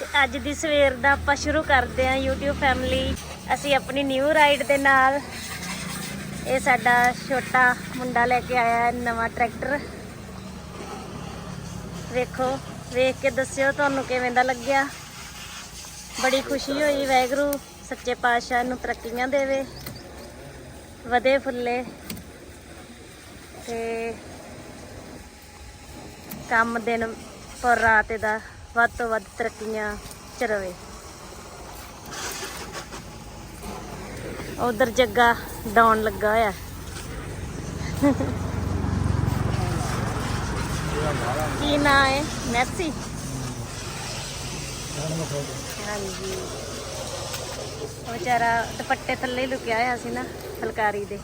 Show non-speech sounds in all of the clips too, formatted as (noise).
ਤੇ ਅੱਜ ਦੀ ਸਵੇਰ ਦਾ ਆਪਾਂ ਸ਼ੁਰੂ ਕਰਦੇ ਹਾਂ YouTube ਫੈਮਿਲੀ ਅਸੀਂ ਆਪਣੀ ਨਿਊ ਰਾਈਡ ਦੇ ਨਾਲ ਇਹ ਸਾਡਾ ਛੋਟਾ ਮੁੰਡਾ ਲੈ ਕੇ ਆਇਆ ਨਵਾਂ ਟਰੈਕਟਰ ਵੇਖੋ, ਵੇਖ ਕੇ ਦੱਸਿਓ ਤੁਹਾਨੂੰ ਕਿਵੇਂ ਦਾ ਲੱਗਿਆ। ਬੜੀ ਖੁਸ਼ੀ ਹੋਈ ਵੈਗਰੂ ਸੱਚੇ ਪਾਤਸ਼ਾਹ ਨੂੰ ਤਰੱਕੀਆਂ ਦੇਵੇ। ਵਧੇ ਫੁੱਲੇ। ਤੇ ਕੰਮ ਦਿਨ ਪਰ ਰਾਤ ਦਾ ਵੱਧ ਤੋਂ ਵੱਧ ਤਰੱਕੀਆਂ ਚ ਰਵੇ। ਉਧਰ ਜੱਗਾ ਡਾਉਣ ਲੱਗਾ ਹੋਇਆ। ਕੀ ਨਾਂ ਹੈ? ਮੈਸੀ? ਹਾਂਜੀ। ਉਹ ਵਿਚਾਰਾ ਦੁਪੱਟੇ ਥੱਲੇ ਹੀ ਲੁਕਿਆ ਹੋਇਆ ਸੀ ਨਾ, ਫਲਕਾਰੀ ਦੇ।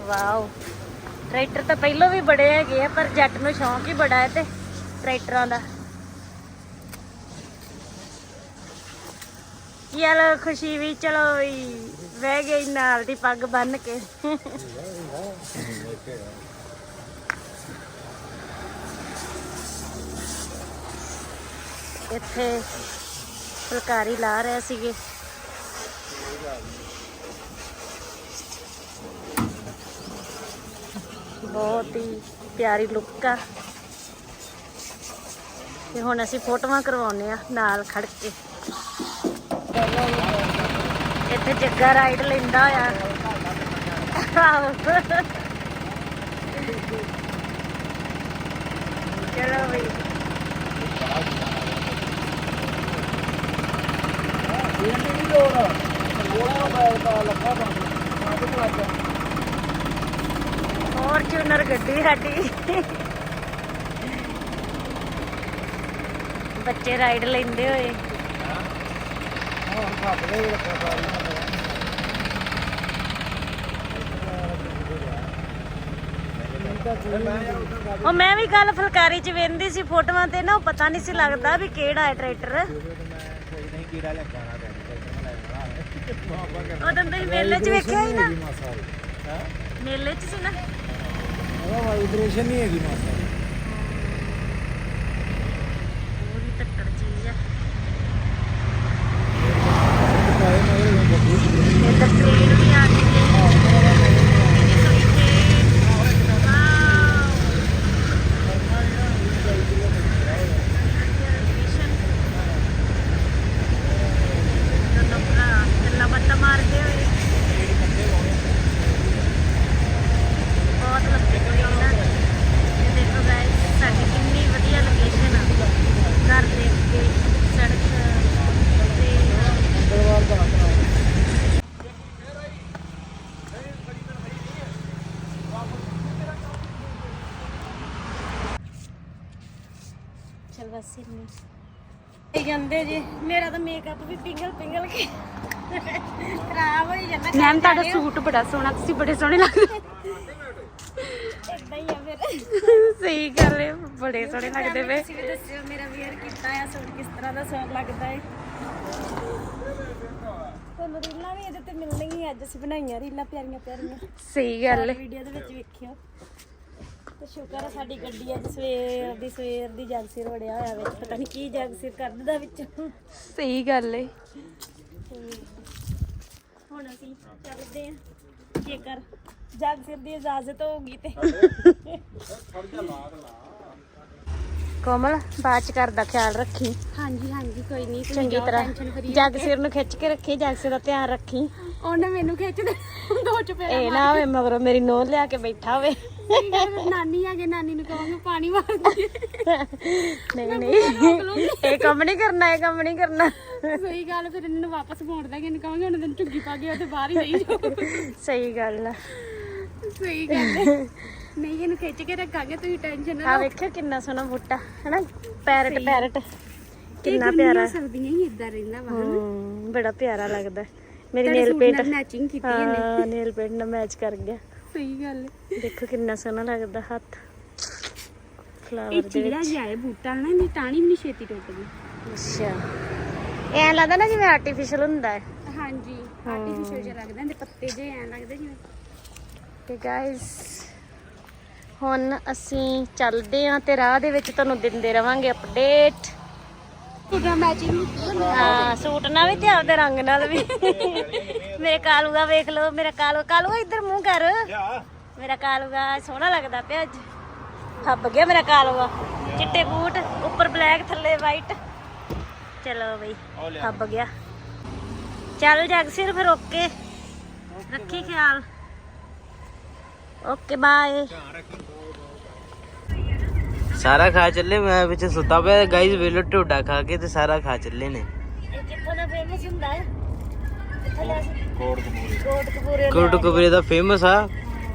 ਵਾਓ। ਟਰੈਕਟਰ ਤਾਂ ਪਹਿਲਾਂ ਵੀ ਬੜੇ ਹੈਗੇ ਆ, ਪਰ ਜੱਟ ਨੂੰ ਸ਼ੌਂਕ ਹੀ ਬੜਾ ਹੈ ਤੇ। ਟਰੈਕਟਰਾਂ ਦਾ। ਚਲੋ ਖੁਸ਼ੀ ਵੀ ਚਲੋ ਵੀ ਬਹਿ ਗਈ ਨਾਲ ਦੀ ਪੱਗ ਬੰਨ ਕੇ। ਇੱਥੇ ਫੁਲਕਾਰੀ ਲਾ ਰਹੇ ਸੀਗੇ। ਬਹੁਤ ਹੀ ਪਿਆਰੀ ਲੁੱਕ ਆ। ਤੇ ਹੁਣ ਅਸੀਂ ਫੋਟੋਆਂ ਕਰਵਾਉਨੇ ਆ ਨਾਲ ਖੜ ਕੇ। ਇੱਥੇ ਜੱਗਾ ਰਾਈਡ ਲੈਂਦਾ ਆ। ਆਹੋ। ਚਲੋ ਬਈ। ਫੋਰਚੂਨਰ ਗੱਡੀ ਸਾਡੀ। ਬੱਚੇ ਰਾਈਡ ਲੈਂਦੇ ਹੋਏ। ਉਹ ਮੈਂ ਵੀ ਕੱਲ ਫੁਲਕਾਰੀ 'ਚ ਵੇਂਦੀ ਸੀ ਫੋਟੋਆਂ ਤੇ ਨਾ ਉਹ ਪਤਾ ਨਹੀਂ ਸੀ ਲੱਗਦਾ ਵੀ ਕਿਹੜਾ ਹੈ ਟਰੈਕਟਰ ਉਦੋਂ ਤੁਸੀਂ ਮੇਲੇ 'ਚ ਵੇਖਿਆ ਸੀ ਨਾ। ਮੇਲੇ 'ਚ ਸੀ ਨਾ। ਵਾਈਬ੍ਰੇਸ਼ਨ ਨਹੀਂ ਹੈਗੀ ਮਾਸਾ। Thank you. ਬਸ ਇੰਨੀ ਇਹ ਜਾਂਦੇ ਜੀ ਮੇਰਾ ਤਾਂ ਮੇਕਅਪ ਵੀ ਪਿੰਗਲ ਪਿੰਗਲ ਕੇ ਖਰਾਬ ਹੋਈ ਜਾਂਦਾ ਮੈਮ ਤੁਹਾਡਾ ਸੂਟ ਬੜਾ ਸੋਹਣਾ ਤੁਸੀਂ ਬੜੇ ਸੋਹਣੇ ਲੱਗਦੇ। ਇਦਾਂ ਹੀ ਆ ਫਿਰ। ਸਹੀ ਗੱਲ ਹੈ ਬੜੇ ਸੋਹਣੇ ਲੱਗਦੇ ਵੇ। ਤੁਸੀਂ ਵੀ ਦੱਸਿਓ ਮੇਰਾ ਵੀਅਰ ਕੀਤਾ ਆ ਸੂਟ ਕਿਸ ਤਰ੍ਹਾਂ ਦਾ ਸੋਹਣਾ ਲੱਗਦਾ ਹੈ ਤੁਹਾਨੂੰ ਰੀਲਾਂ ਵੀ ਇਹਦੇ ਤੇ ਮਿਲਣਗੀਆਂ ਅੱਜ ਅਸੀਂ ਬਣਾਈਆਂ ਰੀਲਾਂ ਪਿਆਰੀਆਂ ਪਿਆਰੀਆਂ ਸਹੀ ਗੱਲ ਹੈ ਵੀਡੀਓ ਦੇ ਵਿੱਚ ਵੇਖਿਓ। ਤੇ ਸ਼ੁਕਰ ਹੈ ਸਾਡੀ ਗੱਡੀ ਅੱਜ ਸਵੇਰ ਦੀ ਸਵੇਰ ਦੀ ਜਗਸੀਰ ਵੜਿਆ ਹੋਇਆ ਵਿੱਚ। ਪਤਾ ਨਹੀਂ ਕੀ ਜਗਸੀਰ ਕੱਢਦਾ ਵਿੱਚ। ਸਹੀ ਗੱਲ ਹੈ ਹੁਣ ਅਸੀਂ ਚੱਲਦੇ ਹਾਂ ਜੇਕਰ ਜਗਸੀਰ ਦੀ ਇਜਾਜ਼ਤ ਹੋਊਗੀ ਤੇ। ਕੋਮਲ ਬਾਅਦ ਚ ਘਰ ਦਾ ਖਿਆਲ ਰੱਖੀ। ਹਾਂਜੀ ਹਾਂਜੀ ਕੋਈ ਨਹੀਂ ਚੰਗੀ ਤਰ੍ਹਾਂ। ਜਗਸੀਰ ਨੂੰ ਖਿੱਚ ਕੇ ਰੱਖੀ ਜਗਸੀਰ ਦਾ ਧਿਆਨ ਰੱਖੀ। ਉਹਨੇ ਮੈਨੂੰ ਖਿੱਚ ਦੇ ਦੋ ਚਪੇੜਾ ਇਹ ਨਾ ਹੋਵੇ ਮਗਰੋਂ ਮੇਰੀ ਨੋਹ ਲਿਆ ਕੇ ਬੈਠਾ ਹੋਵੇ। ਸਹੀ ਗੱਲ ਹੈ, ਨਾਨੀ ਆ ਕੇ ਨਾਨੀ ਨੂੰ ਕਹਾਂਗੇ ਪਾਣੀ ਮਾਰਦੀ ਨਹੀਂ ਨਹੀਂ। ਇਹ ਕੰਮ ਨਹੀਂ ਕਰਨਾ ਇਹ ਕੰਮ ਨਹੀਂ ਕਰਨਾ। ਸਹੀ ਗੱਲ ਫਿਰ ਇਹਨਾਂ ਨੂੰ ਵਾਪਸ ਮੋੜਦਾ ਕਿ ਇਹਨੂੰ ਕਹਾਂਗੇ ਉਹਨਾਂ ਦਿਨ ਝੁੱਗੀ ਪਾ ਕੇ ਉਹਦੇ ਬਾਹਰ ਹੀ ਰਹੀ ਜਾਓ ਸਹੀ ਗੱਲ ਆ। ਸਹੀ ਗੱਲ ਹੈ ਨਹੀਂ ਇਹਨੂੰ ਖਿੱਚ ਕੇ ਰੱਖਾਂਗੇ ਤੁਸੀਂ ਟੈਨਸ਼ਨ ਨਾ ਆ ਲਓ। ਵੇਖਿਓ ਕਿੰਨਾ ਸੋਹਣਾ ਬੂਟਾ ਹੈਨਾ? Parrot parrot. ਕਿੰਨਾ ਪਿਆਰਾ। ਸਰਦੀਆਂ ਹੀ ਇਦਾਂ ਰਹਿੰਦਾ ਵਾ ਹਮ, ਬੜਾ ਪਿਆਰਾ ਲੱਗਦਾ। ਮੇਰੀ ਨੇਲ ਪੇਂਟ ਮੈਚਿੰਗ ਕੀਤੀ ਇਹਨੇ। ਹਾਂ ਨੇਲ ਪੇਂਟ ਨਾਲ ਮੈਚ ਕਰ ਗਿਆ। ਸਹੀ ਗੱਲ ਹੈ। ਦੇਖੋ ਕਿੰਨਾ ਸੋਹਣਾ ਲੱਗਦਾ ਹੱਥ। ਇਹ ਫਲਾਵਰ ਦੇ ਵਿੱਚ। ਜਿਹਾ ਹੈ ਬੂਟਾ ਨਾ ਇਹਦੀ ਟਾਣੀ ਵੀ ਨਹੀਂ ਛੇਤੀ ਟੁੱਟਦੀ ਅੱਛਾ। ਐ ਲੱਗਦਾ ਨਾ ਜਿਵੇਂ ਆਰਟੀਫੀਸ਼ੀਅਲ ਹੁੰਦਾ ਹੈ। ਹਾਂਜੀ ਆਰਟੀਫੀਸ਼ੀਅਲ ਜਿਹਾ ਲੱਗਦਾ ਇਹਦੇ ਪੱਤੇ ਜੇ ਐ ਲੱਗਦੇ ਜਿਵੇਂ। ਤੇ ਗਾਇਸ ਹੁਣ ਅਸੀਂ ਚੱਲਦੇ ਆਂ ਤੇ ਰਾਹ ਦੇ ਵਿੱਚ ਤੁਹਾਨੂੰ ਦਿੰਦੇ ਰਵਾਂਗੇ ਅਪਡੇਟ ਪੂਰਾ ਮੈਚਿੰਗ ਹਾਂ, ਸੂਟ ਨਾਲ ਵੀ ਤੇ ਆਪਦੇ ਰੰਗ ਨਾਲ ਵੀ। ਮੇਰੇ ਕਾਲੂ ਦਾ ਵੇਖ ਲਓ, ਮੇਰਾ ਕਾਲੂ ਕਾਲੂ, ਇੱਧਰ ਮੂੰਹ ਕਰ। ਮੇਰਾ ਕਾਲੂ ਦਾ ਸੋਹਣਾ ਲੱਗਦਾ ਪਿਆ ਅੱਜ। ਫੱਬ ਗਿਆ ਮੇਰਾ ਕਾਲੂ ਦਾ। ਚਿੱਟੇ ਬੂਟ, ਉੱਪਰ ਬਲੈਕ ਥੱਲੇ ਵਾਈਟ ਚਲੋ ਬਈ ਫੱਬ ਗਿਆ। ਚੱਲ ਜਗ ਸਿਰ ਫਿਰ ਓਕੇ। ਰੱਖੀ ਖਿਆਲ। Okay, bye. ਸਾਰਾ ਖਾ ਚੱਲੇ ਮੈਂ ਵਿੱਚ ਸੁੱਤਾ ਪਿਆ ਗਾਈਜ਼ ਵੇਲੋ ਢੋਡਾ ਖਾ ਕੇ ਤੇ ਸਾਰਾ ਖਾ ਚੱਲੇ ਨੇ। ਇਹ ਕਿੱਥੋਂ ਦਾ ਫੇਮਸ ਹੁੰਦਾ ਹੈ? ਕਿੱਥੋਂ ਲਿਆ ਸੀ ਕੋਟ ਕਪੂਰੇ ਕੋਟ ਕਬਰੇ ਦਾ ਫੇਮਸ ਆ।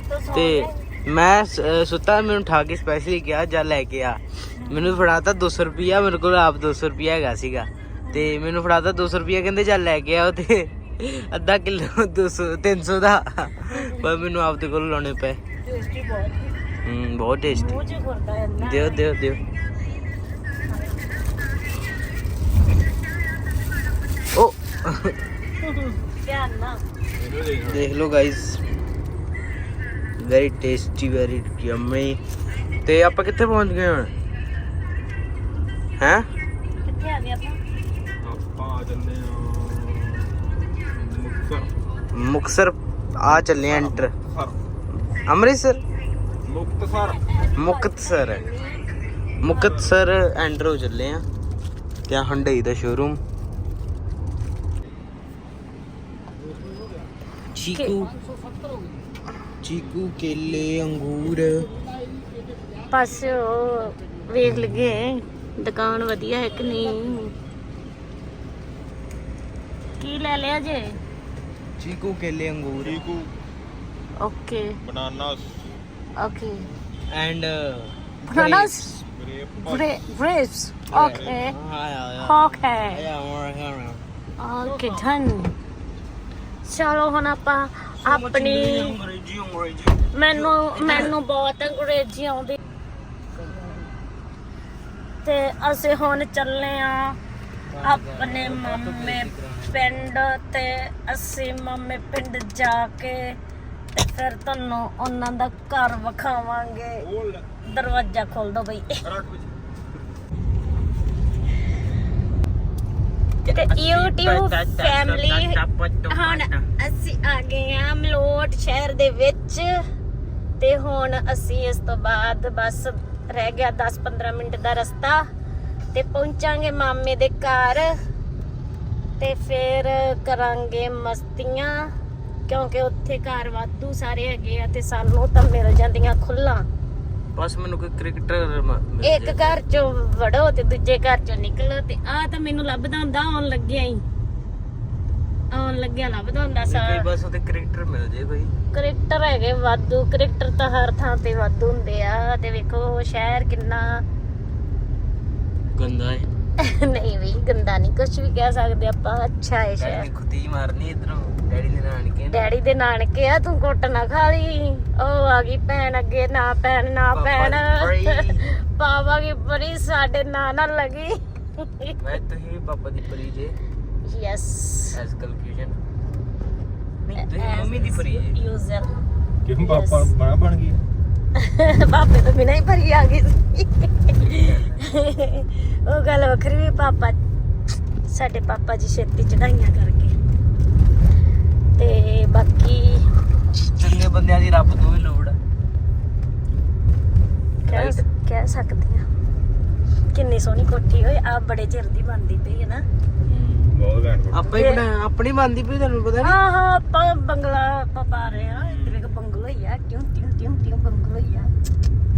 ਤੋਂ। ਮੈਂ ਸੁੱਤਾ ਮੈਨੂੰ ਠਾ ਕੇ ਸਪੈਸ਼ਲੀ ਕਿਹਾ ਜਾ ਲੈ ਕੇ ਆ। ਮੈਨੂੰ ਫੜਾਤਾ 200 ਰੁਪਿਆ ਮੇਰੇ ਕੋਲ ਆਪ 200 ਰੁਪਿਆ ਹੈਗਾ ਸੀਗਾ। ਤੇ ਮੈਨੂੰ ਫੜਾਤਾ 200 ਰੁਪਿਆ ਕਹਿੰਦੇ ਚੱਲ ਲੈ ਕੇ ਆਓ ਤੇ ਅੱਧਾ ਕਿਲੋ 200 300 ਦਾ। ਪਰ ਮੈਨੂੰ ਆਪ ਦੇ ਕੋਲ ਲਾਉਣੇ ਪਏ। ਟੇਸਟੀ ਬਹੁਤ ਹੂੰ ਬਹੁਤ ਟੇਸਟੀ ਮੂੰਹ ਚ ਖੁਰਦਾ ਜਾਂਦਾ ਦਿਓ ਦਿਓ ਦਿਓ ਓ ਧਿਆਨ ਨਾਲ ਦੇਖ ਲਓ guys very tasty very yummy ਤੇ ਆਪਾਂ ਕਿੱਥੇ ਪਹੁੰਚ ਗਏ ਹੁਣ ਹੈ ਕਿੱਥੇ ਆ ਗਏ ਆਪਾਂ ਆਪਾਂ ਚੱਲੇ ਆ ਮੁਕਸਰ ਆ ਚੱਲੇ ਆ ਐਂਟਰ ਮੁਕਤਸਰ ਅੰਮ੍ਰਿਤਸਰ ਮੁਕਤਸਰ। ਮੁਕਤਸਰ। ਮੁਕਤਸਰ ਐਂਟਰ ਹੋ ਚੱਲੇ ਆ। ਤੇ ਹੰਡਈ ਦਾ ਸ਼ੋਰੂਮ ਚੀਕੂ। ਚੀਕੂ ਕੇਲੇ ਅੰਗੂਰ। ਉਹ ਵੇਖ ਲਗੇ ਦੁਕਾਨ ਵਧੀਆ ਹੈ ਕਿ ਨਹੀਂ? ਕੀ ਲੈ ਲਿਆ ਜੇ? ਚੀਕੂ ਕੇਲੇ ਅੰਗੂਰ। ਚੀਕੂ। Okay okay and Bananas? Grape grapes? Okay. ਹਾਂ okay. ਓਕੇ ਡਨ ਚਲੋ ਹੁਣ ਆਪਾਂ ਆਪਣੀ ਅੰਗਰੇਜ਼ੀ ਅੰਗਰੇਜ਼ੀ ਮੈਨੂੰ ਮੈਨੂੰ ਬਹੁਤ ਅੰਗਰੇਜ਼ੀ ਆਉਂਦੀ ਤੇ ਅਸੀਂ ਹੁਣ ਚੱਲੇ ਆ ਆਪਣੇ ਮਾਮੇ ਪਿੰਡ ਤੇ ਅਸੀਂ ਮਾਮੇ ਪਿੰਡ ਜਾ ਕੇ ਫਿਰ ਤੁਹਾਨੂੰ ਉਹਨਾਂ ਦਾ ਘਰ ਵਿਖਾਵਾਂਗੇ। ਦਰਵਾਜ਼ਾ ਖੋਲ ਦੋ ਬਈ। ਰੱਖ ਵਿੱਚ। ਤੇ YouTube ਫੈਮਿਲੀ ਹੁਣ ਅਸੀਂ ਆ ਗਏ ਆ ਮਲੋਟ ਸ਼ਹਿਰ ਦੇ ਵਿੱਚ। ਤੇ ਹੁਣ ਅਸੀਂ ਇਸ ਤੋਂ ਬਾਅਦ ਬਸ ਰਹਿ ਗਿਆ 10-15 ਮਿੰਟ ਦਾ ਰਸਤਾ। ਤੇ ਪਹੁੰਚਾਂਗੇ ਮਾਮੇ ਦੇ ਘਰ। ਤੇ ਫਿਰ ਕਰਾਂਗੇ ਮਸਤੀਆਂ। ਕਿਉਂਕਿ ਉੱਥੇ ਘਰ ਵਾਧੂ ਸਾਰੇ ਹੈਗੇ ਆ ਤੇ ਸਾਨੂੰ ਤਾਂ ਮਿਲ ਜਾਂਦੀਆਂ ਖੁੱਲਾਂ ਬਸ ਮੈਨੂੰ ਕੋਈ ਕ੍ਰਿਕਟਰ ਇੱਕ ਘਰ ਚੋਂ ਵੜੋ ਤੇ ਦੂਜੇ ਘਰ ਚੋਂ ਨਿਕਲੋ ਤੇ ਆ ਤਾਂ ਮੈਨੂੰ ਲੱਭਦਾ ਹੁੰਦਾ ਆਉਣ ਲੱਗਿਆ ਹੀ। ਆਉਣ ਲੱਗਿਆ ਲੱਭਦਾ ਹੁੰਦਾ ਸਾ ਕੋਈ ਬਸ ਉਹਦੇ ਕ੍ਰਿਕਟਰ ਮਿਲ ਜੇ ਕੋਈ। ਕ੍ਰਿਕਟਰ ਹੈਗੇ ਵਾਧੂ ਕ੍ਰਿਕਟਰ ਤਾਂ ਹਰ ਥਾਂ ਤੇ ਵਾਧੂ ਹੁੰਦੇ ਆ। ਤੇ ਵੇਖੋ ਸ਼ਹਿਰ ਕਿੰਨਾ ਗੰਦਾ ਹੈ (laughs) ਨਹੀਂ ਵੀ ਗੰਦਾ ਨਹੀਂ ਕੁਝ ਵੀ ਕਹਿ ਸਕਦੇ ਆਪਾਂ ਅੱਛਾ ਹੈ ਡੈਡੀ ਨੇ ਖੁਦੀ ਮਾਰਨੀ ਇਧਰੋਂ ਡੈਡੀ ਨੇ ਨਾਨਕੇ ਨੇ। ਡੈਡੀ ਦੇ ਨਾਨਕੇ ਆ ਤੂੰ ਕੁੱਟ ਨਾ ਖਾ ਲਈ। ਉਹ ਆ ਗਈ ਭੈਣ ਅੱਗੇ ਨਾ ਭੈਣ ਨਾ ਪਾਪਾ ਭੈਣ। ਦੀ ਪਰੀ। (laughs) ਪਾਪਾ ਕੀ ਪਰੀ ਸਾਡੇ ਨਾਂ ਨਾਲ ਲੱਗੀ। ਮੈਂ ਤੁਸੀਂ ਪਾਪਾ ਦੀ ਪਰੀ ਜੇ। ਯੈਸ ਐਸ ਕਨਫਿਊਜ਼ਨ ਨਹੀਂ ਤੁਸੀਂ ਮੰਮੀ ਦੀ ਪਰੀ ਜੇ। ਯੂਜ਼ਰ ਕਿਉਂ ਪਾਪਾ ਬਣਾ ਬਣ ਗਈ? ਪਾਪੇ ਤੋਂ ਬਿਨਾਂ ਹੀ ਭਰੀ ਆ ਗਈ ਸੀ। ਉਹ ਗੱਲ ਵੱਖਰੀ ਵੀ ਪਾਪਾ ਸਾਡੇ ਪਾਪਾ ਜੀ ਛੇਤੀ ਚੜਾਈਆਂ ਕਰਕੇ। ਤੇ ਬਾਕੀ ਚੰਗੇ ਬੰਦਿਆਂ ਦੀ ਰੱਬ ਤੋਂ ਵੀ ਲੋੜ ਆ। ਕਹਿ ਕਹਿ ਸਕਦੇ ਆ। ਕਿੰਨੀ ਸੋਹਣੀ ਕੋਠੀ ਹੋਏ ਆ ਬੜੇ ਚਿਰ ਦੀ ਬਣਦੀ ਪਈ ਹੈ ਨਾ। ਬਹੁਤ ਘੈਂਟ ਆਪਾਂ ਹੀ ਬਣਾ ਆਪਣੀ ਬੰਦੀ ਪਈ ਤੁਹਾਨੂੰ ਪਤਾ ਨਹੀਂ ਹਾਂ ਹਾਂ ਆਪਾਂ ਬੰਗਲਾ ਪਾ ਰਹੇ ਆ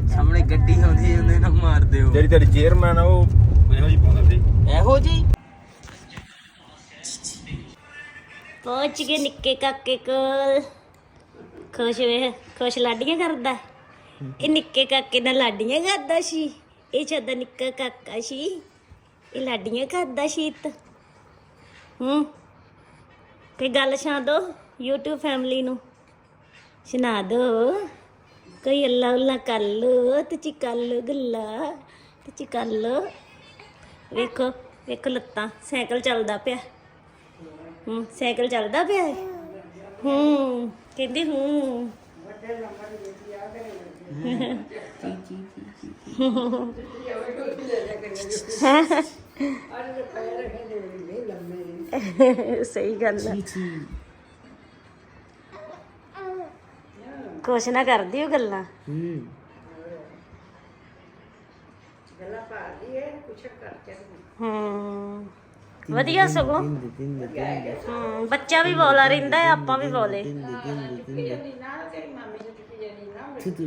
ਸਾਹਮਣੇ ਗੱਡੀ ਆਉਂਦੀ ਹੈ ਉਹਨੇ ਨਾ ਮਾਰ ਦਿਓ ਜਿਹੜੀ ਤੇਰੀ ਚੇਅਰਮੈਨ ਆ ਉਹ ਇਹੋ ਜਿਹੀ ਪਾਉਂਦਾ ਸੀ। ਇਹੋ ਜੀ ਪਹੁੰਚ ਗਏ ਨਿੱਕੇ ਕਾਕੇ ਕੋਲ। ਖੁਸ਼ ਵੇ ਖੁਸ਼ ਲਾਡੀਆਂ ਕਰਦਾ। ਇਹ ਨਿੱਕੇ ਕਾਕੇ ਨਾਲ ਲਾਡੀਆਂ ਕਰਦਾ ਸੀ। ਇਹ ਛੱਡਾ ਨਿੱਕਾ ਕਾਕਾ ਸੀ। ਇਹ ਲਾਡੀਆਂ ਕਰਦਾ ਸੀ ਤ ਹੂੰ। ਕੋਈ ਗੱਲ ਸੁਣਾ ਦੋ YouTube ਫੈਮਿਲੀ ਨੂੰ। ਸੁਣਾ ਦੋ। ਕੋਈ ਅੱਲਾ ਉੱਲਾ ਕਰ ਲੋ ਤੇ ਚੀ ਕਰ ਲੋ ਗੱਲਾਂ ਤੇ ਚੀ ਕਰ ਲੋ। ਵੇਖੋ ਵੇਖੋ ਲੱਤਾਂ ਸਾਈਕਲ ਚੱਲਦਾ ਪਿਆ। ਹੂੰ ਸਾਈਕਲ ਚੱਲਦਾ ਪਿਆ ਹੂੰ ਕਹਿੰਦੀ ਹੂੰ। (laughs) ਸਹੀ ਗੱਲ ਹੈ ਕੁਛ ਨਾ ਕਰਦੀ ਉਹ ਗੱਲਾਂ। ਹੂੰ। ਹੂੰ। ਵਧੀਆ ਸਗੋਂ। ਤਿੰਨ ਤਿੰਨ ਤਿੰਨ ਹੂੰ ਬੱਚਾ ਵੀ ਬੋਲਾ ਰਹਿੰਦਾ ਹੈ ਆਪਾਂ ਵੀ ਬੋਲੇ। ਤਿੰਨ ਤਿੰਨ ਤਿੰਨ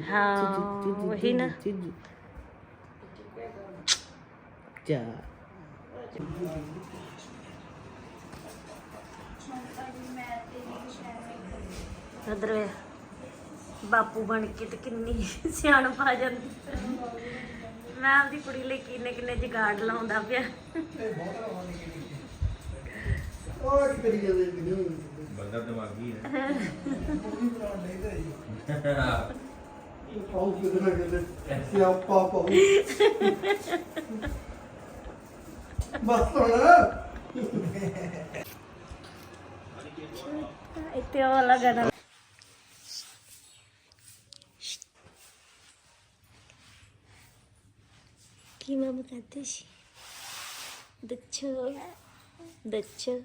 ਹਾਂ ਉਹੀ ਨਾ। ਚਾ। ਉਧਰ ਵੇ ਬਾਪੂ ਬਣ ਕੇ ਤੇ ਕਿੰਨੀ (laughs) ਸਿਆਣਪ ਆ ਜਾਂਦੀ। ਮੈਂ ਆਪਦੀ ਕੁੜੀ ਲਈ ਕਿੰਨੇ ਕਿੰਨੇ ਜਗਾੜ ਲਾਉਂਦਾ ਪਿਆ। ਬੰਦਾ ਦਿਮਾਗੀ ਹੈ। ਪਾਉ ਕਿਧਰ ਕਿਧਰ ਸਿਆਪਾ ਪਾਉ। ਬਸ ਹੁਣ। ਇੱਥੇ ਉਹ ਵਾਲਾ ਗਾਣਾ ਕੀ ਮਾਮਾ ਕਹਿੰਦੇ ਸੀ? ਦੱਛੋ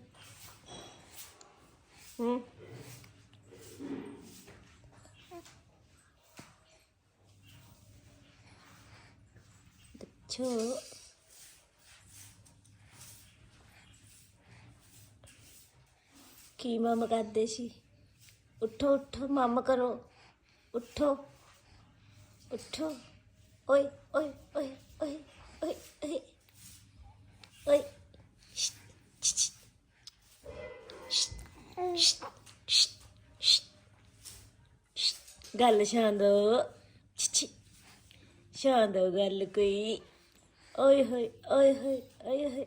ਦੱਛੋ ਕੀ ਮਾਮਾ ਕਰਦੇ ਸੀ? ਉੱਠੋ ਉੱਠੋ, ਮਾਮਾ ਕਰੋ। ਉੱਠੋ। ਉੱਠੋ। ਓਏ ਓਏ ਓਏ ਓਏ ਓਏ shut, shut, shut, shut, shut, shut, shut. ਗੱਲ ਸ਼ਾਂਦੋ ਛੀ ਸ਼ਾਂਦੋ ਗੱਲ ਕੋਈ ਓਏ ਹੋਏ ਓਏ ਹੋਏ ਓਏ ਹੋਏ